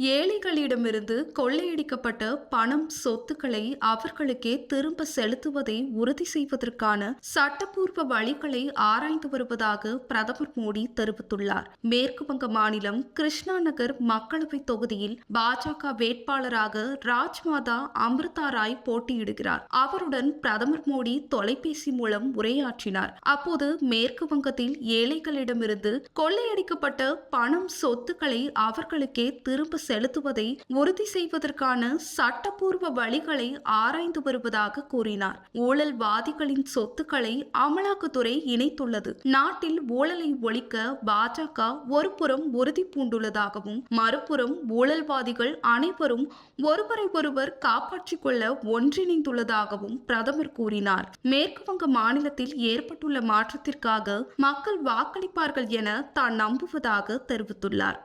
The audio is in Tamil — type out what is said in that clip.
ஏழைகளிடமிருந்து கொள்ளையடிக்கப்பட்ட பணம் சொத்துக்களை அவர்களுக்கே திரும்ப செலுத்துவதை உறுதி செய்வதற்கான சட்டப்பூர்வ வழிகளை ஆராய்ந்து வருவதாக பிரதமர் மோடி தெரிவித்துள்ளார். மேற்கு வங்க மாநிலம் கிருஷ்ணா நகர் மக்களவை தொகுதியில் பாஜக வேட்பாளராக ராஜ்மாதா அமிர்தா ராய் போட்டியிடுகிறார். அவருடன் பிரதமர் மோடி தொலைபேசி மூலம் உரையாற்றினார். அப்போது மேற்கு வங்கத்தில் ஏழைகளிடமிருந்து கொள்ளையடிக்கப்பட்ட பணம் சொத்துக்களை அவர்களுக்கே திரும்ப செலுத்துவதை உறுதி செய்வதற்கான சட்டப்பூர்வ வழிகளை ஆராய்ந்து வருவதாக கூறினார். ஊழல்வாதிகளின் சொத்துக்களை அமலாக்கத்துறை இணைத்துள்ளது. நாட்டில் ஊழலை ஒழிக்க பாஜக ஒருபுறம் உறுதி பூண்டுள்ளதாகவும் மறுபுறம் ஊழல்வாதிகள் அனைவரும் ஒருவரை ஒருவர் காப்பாற்றிக் கொள்ள ஒன்றிணைந்துள்ளதாகவும் பிரதமர் கூறினார். மேற்கு வங்க மாநிலத்தில் ஏற்பட்டுள்ள மாற்றத்திற்காக மக்கள் வாக்களிப்பார்கள் என தான் நம்புவதாக தெரிவித்துள்ளார்.